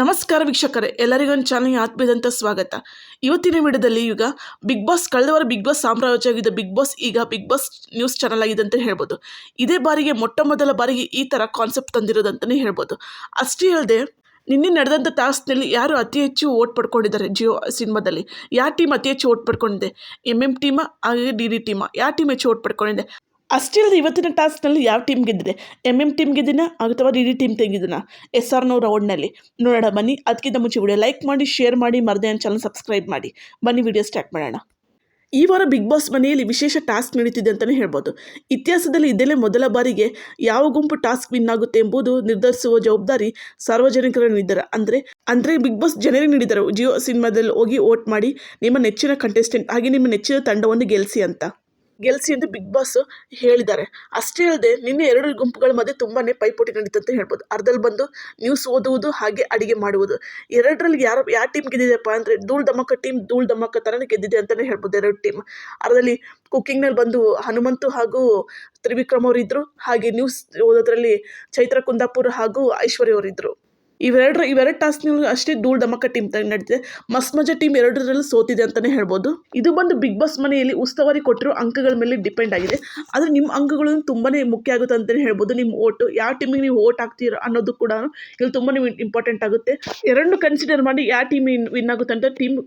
ನಮಸ್ಕಾರ ವೀಕ್ಷಕರೇ, ಎಲ್ಲರಿಗೂ ಒಂದು ಚಾನಲ್ಗೆ ಆತ್ಮೀಯದಂಥ ಸ್ವಾಗತ. ಇವತ್ತಿನ ವಿಡಿಯೋದಲ್ಲಿ ಈಗ ಬಿಗ್ ಬಾಸ್ ಕಳೆದ ವಾರ ಬಿಗ್ ಬಾಸ್ ಸಾಮ್ರಾಜ್ಯ ಆಗಿದ್ದ ಬಿಗ್ ಬಾಸ್ ಈಗ ಬಿಗ್ ಬಾಸ್ ನ್ಯೂಸ್ ಚಾನಲ್ ಆಗಿದೆ ಅಂತ ಹೇಳ್ಬೋದು. ಇದೇ ಬಾರಿಗೆ ಮೊಟ್ಟ ಮೊದಲ ಬಾರಿಗೆ ಈ ಥರ ಕಾನ್ಸೆಪ್ಟ್ ತಂದಿರೋದಂತಲೇ ಹೇಳ್ಬೋದು. ಅಷ್ಟೇ ಅಲ್ಲದೆ, ನಿನ್ನೆ ನಡೆದಂಥ ಟಾಸ್ಕ್ನಲ್ಲಿ ಯಾರು ಅತಿ ಹೆಚ್ಚು ಓಟ್ ಪಡ್ಕೊಂಡಿದ್ದಾರೆ ಜಿಯೋ ಸಿನಿಮಾದಲ್ಲಿ? ಯಾವ ಟೀಮ್ ಅತಿ ಹೆಚ್ಚು ಓಟ್ ಪಡ್ಕೊಂಡಿದೆ? ಎಂ ಎಂ ಟೀಮ ಹಾಗೆ ಡಿ ಡಿ ಟೀಮ ಯಾವ ಟೀಮ್ ಹೆಚ್ಚು ಓಟ್ ಪಡ್ಕೊಂಡಿದೆ? ಅಷ್ಟೇ ಅಲ್ಲದೆ ಇವತ್ತಿನ ಟಾಸ್ಕ್ನಲ್ಲಿ ಯಾವ ಟೀಮ್ ಗೆದ್ದಿದೆ? ಎಂ ಎಂ ಟೀಮ್ ಗೆದ್ದಿನ, ಅಥವಾ ಡಿ ಡಿ ಟೀಮ್ ತೆಗೆದಿನ ಎಸ್ ಆರ್ ನೋ ರೌಂಡ್ನಲ್ಲಿ ನೋಡೋಣ, ಬನ್ನಿ. ಅದಕ್ಕಿಂತ ಮುಂಚೆ ವಿಡಿಯೋ ಲೈಕ್ ಮಾಡಿ ಶೇರ್ ಮಾಡಿ, ಮರದೇ ನನ್ನ ಚಾನಲ್ ಸಬ್ಸ್ಕ್ರೈಬ್ ಮಾಡಿ. ಬನ್ನಿ ವಿಡಿಯೋ ಸ್ಟಾರ್ಟ್ ಮಾಡೋಣ. ಈ ವಾರ ಬಿಗ್ ಬಾಸ್ ಮನೆಯಲ್ಲಿ ವಿಶೇಷ ಟಾಸ್ಕ್ ನಡೀತಿದೆ ಅಂತಲೇ ಹೇಳ್ಬೋದು. ಇತಿಹಾಸದಲ್ಲಿ ಇದೆಲ್ಲೇ ಮೊದಲ ಬಾರಿಗೆ ಯಾವ ಗುಂಪು ಟಾಸ್ಕ್ ವಿನ್ ಆಗುತ್ತೆ ಎಂಬುದು ನಿರ್ಧರಿಸುವ ಜವಾಬ್ದಾರಿ ಸಾರ್ವಜನಿಕರ ನೀಡಿದ್ದಾರೆ ಅಂದರೆ ಅಂದರೆ ಬಿಗ್ ಬಾಸ್ ಜನರಿಗೆ ನೀಡಿದ್ದಾರೆ ಜಿಯೋ ಸಿನಿಮಾದಲ್ಲಿ ಹೋಗಿ ವೋಟ್ ಮಾಡಿ, ನಿಮ್ಮ ನೆಚ್ಚಿನ ಕಂಟೆಸ್ಟೆಂಟ್ ಹಾಗೆ ನಿಮ್ಮ ನೆಚ್ಚಿನ ತಂಡವನ್ನು ಗೆಲ್ಲಿಸಿ ಅಂತ. ಗೆಲ್ಲಿಸಿ ಎಂದು ಬಿಗ್ ಬಾಸ್ ಹೇಳಿದ್ದಾರೆ. ಅಷ್ಟೇ ಅಲ್ಲದೆ ನಿನ್ನೆ ಎರಡು ಗುಂಪುಗಳ ಮಧ್ಯೆ ತುಂಬಾ ಪೈಪೋಟಿ ನಡೀತು ಅಂತ ಹೇಳ್ಬೋದು. ಅರ್ಧದಲ್ಲಿ ಬಂದು ನ್ಯೂಸ್ ಓದುವುದು ಹಾಗೆ ಅಡಿಗೆ ಮಾಡುವುದು. ಎರಡರಲ್ಲಿ ಯಾರು ಯಾವ ಟೀಮ್ ಗೆದ್ದಿದೆಪ್ಪ ಅಂದರೆ ಧೂಳ್ ದಮಕ ಟೀಮ್ ಧೂಳ್ ದಮಕ ಥರನೇ ಗೆದ್ದಿದೆ ಅಂತಲೇ ಹೇಳ್ಬೋದು ಎರಡು ಟೀಮ್ ಅರ್ಧದಲ್ಲಿ ಕುಕ್ಕಿಂಗ್ನಲ್ಲಿ ಬಂದು ಹನುಮಂತು ಹಾಗೂ ತ್ರಿವಿಕ್ರಮ್ ಅವರಿದ್ದರು ಹಾಗೆ ನ್ಯೂಸ್ ಓದೋದ್ರಲ್ಲಿ ಚೈತ್ರ ಕುಂದಾಪುರ್ ಹಾಗೂ ಐಶ್ವರ್ಯ ಅವರಿದ್ದರು ಇವೆರಡರ, ಇವೆರಡು ಟಾಸ್ಕ್ನಲ್ಲಿ ಅಷ್ಟೇ ಧೂಳ್ ಧಮಕ ಟೀಮ್ ತರ ನಡೀತಿದೆ ಮಸ್ತ್ ಮಜಾ ಟೀಮ್ ಎರಡರಲ್ಲೂ ಸೋತಿದೆ ಅಂತಲೇ ಹೇಳ್ಬೋದು. ಇದು ಬಂದು ಬಿಗ್ ಬಾಸ್ ಮನೆಯಲ್ಲಿ ಉಸ್ತುವಾರಿ ಕೊಟ್ಟಿರೋ ಅಂಕಗಳ ಮೇಲೆ ಡಿಪೆಂಡ್ ಆಗಿದೆ. ಆದರೆ ನಿಮ್ಮ ಅಂಕಗಳು ತುಂಬಾ ಮುಖ್ಯ ಆಗುತ್ತೆ ಅಂತಲೇ ಹೇಳ್ಬೋದು. ನಿಮ್ಮ ಓಟು, ಯಾವ ಟೀಮಿಗೆ ನೀವು ಓಟ್ ಹಾಕ್ತೀರ ಅನ್ನೋದು ಕೂಡ ಇಲ್ಲಿ ತುಂಬಾ ಇಂಪಾರ್ಟೆಂಟ್ ಆಗುತ್ತೆ. ಎರಡನ್ನೂ ಕನ್ಸಿಡರ್ ಮಾಡಿ ಯಾವ ಟೀಮ್ ವಿನ್ ಆಗುತ್ತೆ ಅಂತ ಟೀಮ್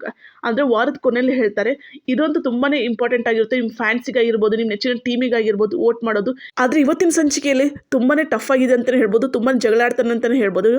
ಅಂದರೆ ವಾರದ ಕೊನೆಯಲ್ಲಿ ಹೇಳ್ತಾರೆ. ಇದಂತೂ ತುಂಬಾ ಇಂಪಾರ್ಟೆಂಟ್ ಆಗಿರುತ್ತೆ. ನಿಮ್ಮ ಫ್ಯಾನ್ಸಿಗಾಗಿರ್ಬೋದು ನಿಮ್ಮ ನೆಚ್ಚಿನ ಟೀಮಿಗಾಗಿರ್ಬೋದು ವೋಟ್ ಮಾಡೋದು. ಆದರೆ ಇವತ್ತಿನ ಸಂಚಿಕೆಯಲ್ಲಿ ತುಂಬಾ ಟಫ್ ಆಗಿದೆ ಅಂತಲೇ ಹೇಳ್ಬೋದು. ತುಂಬಾ ಜಗಳ ಆಡ್ತಾನೆ ಅಂತಲೇ ಹೇಳ್ಬೋದು.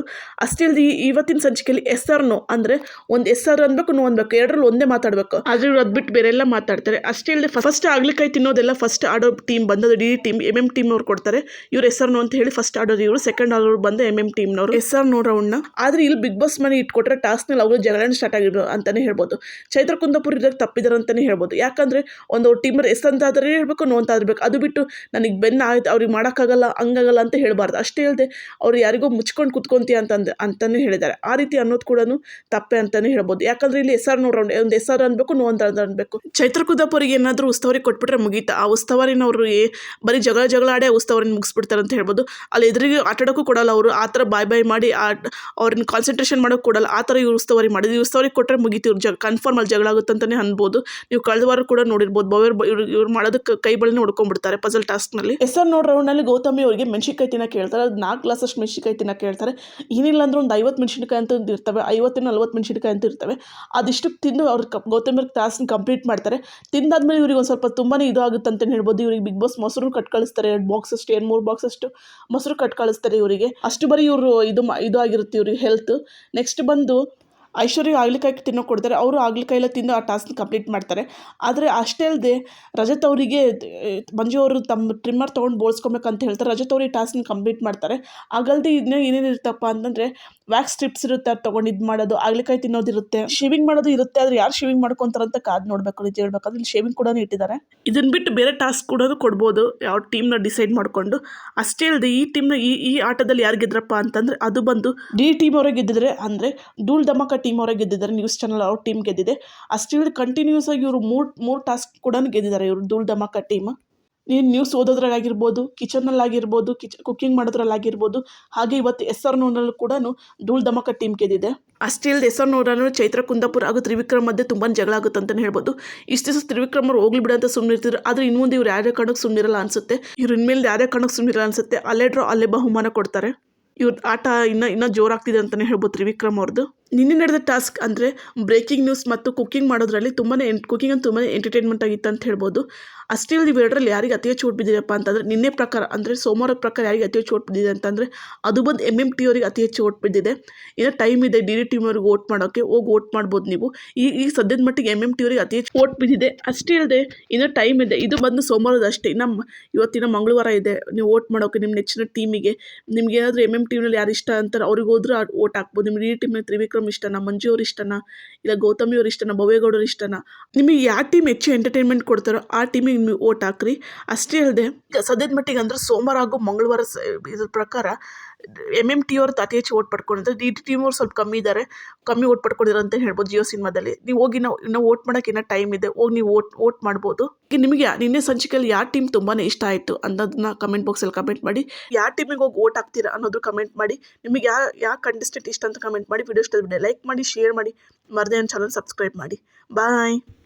ಅಷ್ಟೇ ಈ ಇವತ್ತಿನ ಸಂಚಿಕೆಯಲ್ಲಿ ಎಸ್ ಆರ್ ನೋ ಅಂದರೆ ಒಂದು ಎಸ್ ಆರ್ ಅನ್ಬೇಕು ನೋ ಅನ್ಬೇಕು, ಎರಡರಲ್ಲಿ ಒಂದೇ ಮಾತಾಡಬೇಕು. ಆದರೆ ಇವ್ರು ಅದು ಬಿಟ್ಟು ಬೇರೆಲ್ಲ ಮಾತಾಡ್ತಾರೆ. ಅಷ್ಟೇ ಅಲ್ಲದೆ ಫಸ್ಟ್ ಆಗ್ಲಿಕಾಯಿ ತಿನ್ನೋದೆಲ್ಲ ಫಸ್ಟ್ ಆಡೋ ಟೀಮ್ ಬಂದದ್ದು D team M M team ಅವ್ರು ಕೊಡ್ತಾರೆ. ಇವ್ರು ಎಸ್ ನೋ ಅಂತ ಹೇಳಿ ಫಸ್ಟ್ ಆಡೋರು ಇವರು ಸೆಕೆಂಡ್ ಆಡೋರು ಬಂದ ಎಂ ಎಂ ಟೀಮ್ನವರು ಎಸ್ ಆರ್ ನೋ ರೌಂಡ್ನ ಆದರೆ ಇಲ್ಲಿ ಬಿಗ್ ಬಾಸ್ ಮನೆ ಇಟ್ಕೊಟ್ರೆ ಟಾಸ್ಕ್ನಲ್ಲಿ ಅವರು ಜಗಳ ಸ್ಟಾರ್ಟ್ ಆಗಿರ್ಬೋದು ಅಂತಲೇ ಹೇಳ್ಬೋದು. ಚೈತ್ರ ಕುಂದಾಪುರ ಇದ್ದಾಗ ತಪ್ಪಿದ್ದಾರೆ ಅಂತಲೇ ಹೇಳ್ಬೋದು. ಯಾಕಂದರೆ ಒಂದು ಟೀಮರ್ ಎಸ್ ಅಂತ ಆದರೆ ಹೇಳ್ಬೇಕು ನೋ ಅಂತ ಇರಬೇಕು ಅದು ಬಿಟ್ಟು ನನಗೆ ಬೆನ್ನ ಆಯ್ತು, ಅವ್ರಿಗೆ ಮಾಡೋಕ್ಕಾಗಲ್ಲ, ಹಂಗಾಗಲ್ಲ ಅಂತ ಹೇಳಬಾರ್ದು. ಅಷ್ಟೇ ಅಲ್ಲದೆ ಅವ್ರು ಯಾರಿಗೋ ಮುಚ್ಕೊಂಡು ಕುತ್ಕೊಂತೀಯ ಅಂತಂದು ಅಂತಲೂ ಹೇಳಿದ್ದಾರೆ. ಆ ರೀತಿ ಅನ್ನೋದು ಕೂಡ ತಪ್ಪೆ ಅಂತಲೂ ಹೇಳ್ಬೋದು. ಯಾಕಂದರೆ ಇಲ್ಲಿ ಹೆಸರು ಆರ್ ನೋ ರೌಂಡ್ ಒಂದು ಹೆಸರು ಅನ್ಬೇಕು ನೋ ಅಂತ ಅನ್ಬೇಕು. ಚೈತ್ರ ಕುಂದಾಪುರಿಗೆ ಏನಾದರೂ ಉಸ್ತವಾರಿ ಕೊಟ್ಬಿಟ್ರೆ ಮುಗೀತಾ? ಆ ಉಸ್ತವಾರಿನವರು ಏ, ಬರೀ ಜಗಳ ಜಗಳ ಆಡೇ ಉಸ್ತುವಾರಿನ ಮುಗಿಸ್ಬಿಡ್ತಾರೆ ಅಂತ ಹೇಳ್ಬೋದು. ಅಲ್ಲಿ ಎದುರಿಗೆ ಆಟಾಡೋಕ್ಕೂ ಕೊಡಲ್ಲ ಅವರು. ಆ ಥರ ಬಾಯ್ ಬಾಯ್ ಮಾಡಿ ಆ, ಅವ್ರನ್ನ ಕಾನ್ಸಂಟ್ರೇಷನ್ ಮಾಡೋಕೆ ಕೊಡಲ್ಲ. ಆ ಥರ ಇವ್ರು ಉಸ್ತವಾರಿ ಮಾಡಿದ್ರು. ಈ ಉಸ್ತುವಾರಿ ಕೊಟ್ಟರೆ ಮುಗೀತು. ಇವ್ರು ಜ ಕನ್ಫರ್ಮ್ ಅಲ್ಲಿ ಜಗಳ ಆಗುತ್ತೆ ಅಂತಲೇ ಅನ್ಬೋದು. ನೀವು ಕಳೆದ ವಾರ ಕೂಡ ನೋಡಿರ್ಬೋದು. ಬವೇರ್ ಇವ್ರು ಇವ್ರು ಮಾಡೋದಕ್ಕೆ ಕೈ ಬಳಿನ ಹೊಡ್ಕೊಂಡ್ಬಿಡ್ತಾರೆ ಪಜಲ್ ಟಾಸ್ಕ್ನಲ್ಲಿ ಎಸ್ ಆರ್ ನೋಡ್ ರೌಂಡ್ನಲ್ಲಿ ಗೌತಮಿ ಅವರಿಗೆ ಮೆಣಸಿನ್ಕಾಯಿ ತಿನ್ನಕ್ಕೆ ಹೇಳ್ತಾರೆ. ಅದು ನಾಲ್ಕು ಗ್ಲಾಸಷ್ಟು ಮೆಣಸಿನ್ಕಾಯಿ ತಿನ್ನಕ್ಕೆ ಹೇಳ್ತಾರೆ. ಏನಿಲ್ಲ ಅಂದ್ರೆ ಒಂದು ಐವತ್ತು ಮೆಣಸಿನ್ಕಾಯಿ ಅಂತ ಒಂದು ಇರ್ತವೆ ಐವತ್ತಿನ ನಲ್ವತ್ತು ಮೆಣಸಿನ್ಕಾಯಿ ಅಂತ ಇರ್ತವೆ. ಅದಿಷ್ಟು ತಿಂದು ಅವ್ರು ಕ ಗೌತಮಿ ಕ್ಲಾಸ್ನ ಕಂಪ್ಲೀಟ್ ಮಾಡ್ತಾರೆ. ತಿಂದಾದ್ಮೇಲೆ ಇವ್ರಿಗೆ ಒಂದು ಸ್ವಲ್ಪ ತುಂಬಾ ಇದು ಆಗುತ್ತೆ ಅಂತಲೇ ಹೇಳ್ಬೋದು, ಇವ್ರಿಗೆ ಬಿಗ್ ಬಾಸ್ ಮೊಸರು ಕಟ್ ಕಳಿಸ್ತಾರೆ, ಎರಡು ಬಾಕ್ಸ್ ಅಷ್ಟು ಎರಡು ಮೂರು ಬಾಕ್ಸ್ ಅಷ್ಟು ಮೊಸರು ಕಟ್ ಕಳಿಸ್ತಾರೆ ಇವರಿಗೆ. ಅಷ್ಟು ಬರೀ ಇವರು ಇದು ಇದು ಆಗಿರುತ್ತೆ ಇವ್ರಿಗೆ ಹೆಲ್ತ್ ನೆಕ್ಸ್ಟ್ ಬಂದು ಐಶ್ವರ್ಯ ಆಗ್ಲಿಕಾಯಿ ತಿನ್ನೋ ಕೊಡ್ತಾರೆ, ಅವರು ಆಗ್ಲಿಕಾಯಿಲ್ಲ ತಿಂದು ಆ ಟಾಸ್ಕ್ ಕಂಪ್ಲೀಟ್ ಮಾಡ್ತಾರೆ. ಆದರೆ ಅಷ್ಟೇ ಅಲ್ಲದೆ ರಜತ್ ಅವರಿಗೆ ಮಂಜು ಅವರು ತಮ್ಮ ಟ್ರಿಮ್ಮರ್ ತೊಗೊಂಡು ಬೋಳ್ಸ್ಕೊಬೇಕಂತ ಹೇಳ್ತಾರೆ, ರಜತ್ ಈ ಟಾಸ್ಕ್ನ ಕಂಪ್ಲೀಟ್ ಮಾಡ್ತಾರೆ. ಆಗಲ್ದೆ ಇನ್ನೂ ಏನೇನು ಇರುತ್ತಪ್ಪ ಅಂತಂದರೆ ವ್ಯಾಕ್ಸ್ ಸ್ಟ್ರಿಪ್ಸ್ ಇರುತ್ತೆ, ಅದು ತೊಗೊಂಡು ಇದು ಮಾಡೋದು, ಆಗ್ಲಿಕಾಯಿ ತಿನ್ನೋದಿರುತ್ತೆ ಶೇವಿಂಗ್ ಮಾಡೋದು ಇರುತ್ತೆ, ಆದರೆ ಯಾರು ಶೇವಿಂಗ್ ಮಾಡ್ಕೊತಾರೆ ಅಂತ ಕಾದು ನೋಡಬೇಕು ನಿಜ ಹೇಳ್ಬೇಕಾದ್ರೆ ಇಲ್ಲಿ ಶೇವಿಂಗ್ ಕೂಡ ಇಟ್ಟಿದ್ದಾರೆ. ಇದನ್ನ ಬಿಟ್ಟು ಬೇರೆ ಟಾಸ್ಕ್ ಕೂಡ ಕೊಡ್ಬೋದು, ಯಾವ ಟೀಮ್ನ ಡಿಸೈಡ್ ಮಾಡಿಕೊಂಡು. ಅಷ್ಟೇ ಅಲ್ಲದೆ ಈ ಟೀಮ್ನ ಈ ಈ ಆಟದಲ್ಲಿ ಯಾರು ಗೆದ್ರಪ್ಪ ಅಂತಂದರೆ, ಅದು ಬಂದು ಡಿ ಟೀಮ್ ಅವರೇ ಗೆದ್ದಿದ್ರೆ ಅಂದರೆ ಧೂಳ್ ದಮಕ ಟೀಮ್ ಅವರೇ ಗೆದ್ದಿದ್ದಾರೆ ನ್ಯೂಸ್ ಚಾನಲ್ ಅವ್ರ ಟೀಮ್ ಗೆದ್ದಿದೆ. ಅಷ್ಟೇ ಅಲ್ಲದೆ ಕಂಟಿನ್ಯೂಸ್ ಆಗಿ ಇವರು ಮೂರ್, ಮೂರು ಟಾಸ್ಕ್ ಕೂಡ ಗೆದ್ದಿದ್ದಾರೆ ಇವರು ಧೂಳ್ ಧಮಾಕ ಟೀಮ್ ನೀನು ನ್ಯೂಸ್ ಓದೋದ್ರಾಗಿರ್ಬೋದು ಕಿಚನ್ನಲ್ಲಾಗಿರ್ಬೋದು ಕಿಚ್ ಕುಕ್ಕಿಂಗ್ ಮಾಡೋದ್ರಲ್ಲಾಗಿರ್ಬೋದು, ಹಾಗೆ ಇವತ್ತು ಎಸ್ ಆರ್ ನೋಡಲ್ ಕೂಡ ಧೂಳ್ ಧಮಕ ಟೀಮ್ ಗೆದ್ದಿದೆ. ಅಷ್ಟೇ ಇಲ್ಲದೆ ಎಸ್ ಆರ್ ನೋಡಲು ಚೈತ್ರ ಕುಂದಾಪುರ ಹಾಗೂ ತ್ರಿವಿಕ್ರಮ್ ಮಧ್ಯೆ ತುಂಬ ಜಗಳ ಆಗುತ್ತೆ ಅಂತಲೇ ಹೇಳ್ಬೋದು. ಇಷ್ಟು ದಿವಸ ತ್ರಿವಿಕ್ರಮ್ ಅವ್ರು ಹೋಗ್ಲಿ ಬಿಡ ಅಂತ ಸುಮ್ಮನಿರ್ತಿದ್ರು ಆದರೆ ಇನ್ನು ಮುಂದೆ ಇವ್ರು ಯಾರೇ ಕಾರಣಕ್ಕೆ ಸುಮ್ಮನಿರಲ್ಲ ಅನಿಸುತ್ತೆ. ಇವ್ರ ಇನ್ಮೇಲೆ ಯಾರೇ ಕಾರಣಕ್ಕೆ ಸುಮ್ಮನಿರಲ್ಲ ಅನಿಸುತ್ತೆ. ಅಲ್ಲೇ ಡ್ರಾ ಅಲ್ಲೇ ಬಹುಮಾನ ಕೊಡ್ತಾರೆ. ಇವ್ರ ಆಟ ಇನ್ನೂ ಇನ್ನೂ ಜೋರಾಗ್ತಿದೆ ಅಂತಲೇ ಹೇಳ್ಬೋದು ತ್ರಿವಿಕ್ರಮ್ ಅವ್ರದ್ದು ನಿನ್ನೆ ನಡೆದ ಟಾಸ್ಕ್ ಅಂದರೆ ಬ್ರೇಕಿಂಗ್ ನ್ಯೂಸ್ ಮತ್ತು ಕುಕ್ಕಿಂಗ್ ಮಾಡೋದ್ರಲ್ಲಿ ತುಂಬಾ ಎಂಟ್ ಕುಕ್ಕಿಂಗ್ ಅಂತ ತುಂಬಾ ಎಂಟರ್ಟೈನ್ಮೆಂಟ್ ಆಗಿತ್ತು ಅಂತ ಹೇಳ್ಬೋದು. ಅಷ್ಟೇ ನೀವು ಇವೆರಡರಲ್ಲಿ ಯಾರಿಗೆ ಅತಿ ಹೆಚ್ಚು ಓಟ್ ಬಿದ್ದಿದೆಯಪ್ಪ ಅಂತಂದರೆ ನಿನ್ನೆ ಪ್ರಕಾರ ಅಂದರೆ ಸೋಮವಾರ ಪ್ರಕಾರ ಯಾರಿಗೆ ಅತಿ ಹೆಚ್ಚು ಓಟ್ ಬಿದ್ದಿದೆ ಅಂತಂದರೆ ಅದು ಬಂದು ಎಂ ಎಂ ಟಿ ಅವರಿಗೆ ಅತಿ ಹೆಚ್ಚು ಓಟ್ ಬಿದ್ದಿದೆ. ಇನ್ನು ಟೈಮ್ ಇದೆ ಡಿ ಡಿ ಟೀಮ್ ಅವ್ರಿಗೆ ಓಟ್ ಮಾಡೋಕ್ಕೆ ಹೋಗಿ ಓಟ್ ಮಾಡ್ಬೋದು ನೀವು. ಈ ಈಗ ಸದ್ಯದ ಮಟ್ಟಿಗೆ ಎಂ ಎಂ ಟಿ ಅವರಿಗೆ ಅತಿ ಹೆಚ್ಚು ಓಟ್ ಬಿದ್ದಿದೆ. ಅಷ್ಟೇ ಇಲ್ಲದೆ ಇನ್ನು ಟೈಮ್ ಇದೆ, ಇದು ಬಂದು ಸೋಮವಾರದ ಅಷ್ಟೇ. ನಮ್ಮ, ಇವತ್ತಿನ ಮಂಗಳವಾರ ಇದೆ, ನೀವು ಓಟ್ ಮಾಡೋಕ್ಕೆ ನಿಮ್ಮ ನೆಚ್ಚಿನ ಟೀಮಿಗೆ ನಿಮ್ಗೆ ಏನಾದರೂ ಎಂ ಎಂ ಟೀಮ್ನಲ್ಲಿ ಯಾರು ಇಷ್ಟ ಅಂತಾರೆ, ಅವ್ರಿಗೆ ಹೋದ್ರೆ ಓಟ್ ಹಾಕ್ಬೋದು. ನಿಮ್ಮ ಡಿ ಟೀಮ್ನಲ್ಲಿ ತ್ರಿವಿಕ್ರಮ್ ಇಷ್ಟನಾ ಮಂಜು ಅವ್ರು ಇಷ್ಟನಾ, ಇಲ್ಲ ಗೌತಮಿ ಅವ್ರು ಇಷ್ಟನಾ ಭವೇಗೌಡರು ಇಷ್ಟನಾ? ನಿಮಗೆ ಯಾವ ಟೀಮ್ ಹೆಚ್ಚು ಎಂಟರ್ಟೈನ್ಮೆಂಟ್ ಕೊಡ್ತಾರೋ ಆ ಟೀಮಿಗೆ ನೀವು ಓಟ್ ಹಾಕ್ರಿ. ಅಷ್ಟೇ ಅಲ್ಲದೆ ಸದ್ಯದ ಮಟ್ಟಿಗೆ ಅಂದ್ರೆ ಸೋಮವಾರ ಹಾಗೂ ಮಂಗಳವಾರ ಸ ಇದ್ರ ಪ್ರಕಾರ ಎಂ ಎಂ ಟಿ ಅವ್ರು ಅತಿ ಹೆಚ್ಚು ಓಟ್ ಪಡ್ಕೊಂಡಿದ್ರು ಡಿ ಟಿಮ್ ಅವ್ರು ಸ್ವಲ್ಪ ಕಮ್ಮಿ ಇದ್ದಾರೆ ಕಮ್ಮಿ ಓಟ್ ಪಡ್ಕೊಂಡಿದ್ದಾರೆ ಅಂತ ಹೇಳ್ಬೋದು ಜಿಯೋ ಸಿನಿಮಾದಲ್ಲಿ. ನೀವು ಹೋಗಿ ನಾವು ಇನ್ನೂ ಓಟ್ ಮಾಡೋಕೆ ಇನ್ನೂ ಟೈಮ್ ಇದೆ. ಹೋಗಿ ನೀವು ಓಟ್ ಓಟ್ ಮಾಡ್ಬೋದು. ನಿಮಗೆ ನಿನ್ನೆ ಸಂಚಿಕೆಯಲ್ಲಿ ಯಾವ ಟೀಮ್ ತುಂಬಾ ಇಷ್ಟ ಆಯಿತು ಅನ್ನೋದನ್ನ ಕಮೆಂಟ್ ಬಾಕ್ಸಲ್ಲಿ ಕಮೆಂಟ್ ಮಾಡಿ. ಯಾವ ಟೀಮಿಗೆ ಹೋಗಿ ಓಟ್ ಹಾಕ್ತೀರಾ ಅನ್ನೋದು ಕಮೆಂಟ್ ಮಾಡಿ. ನಿಮಗೆ ಯಾವ ಯಾವ ಕಂಟೆಸ್ಟೆಂಟ್ ಇಷ್ಟ ಅಂತ ಕಮೆಂಟ್ ಮಾಡಿ. ವಿಡಿಯೋ ಇಷ್ಟ ಲೈಕ್ ಮಾಡಿ ಶೇರ್ ಮಾಡಿ. ಮರದೇ ನನ್ನ ಚಾನಲ್ ಸಬ್ಸ್ಕ್ರೈಬ್ ಮಾಡಿ. ಬಾಯ್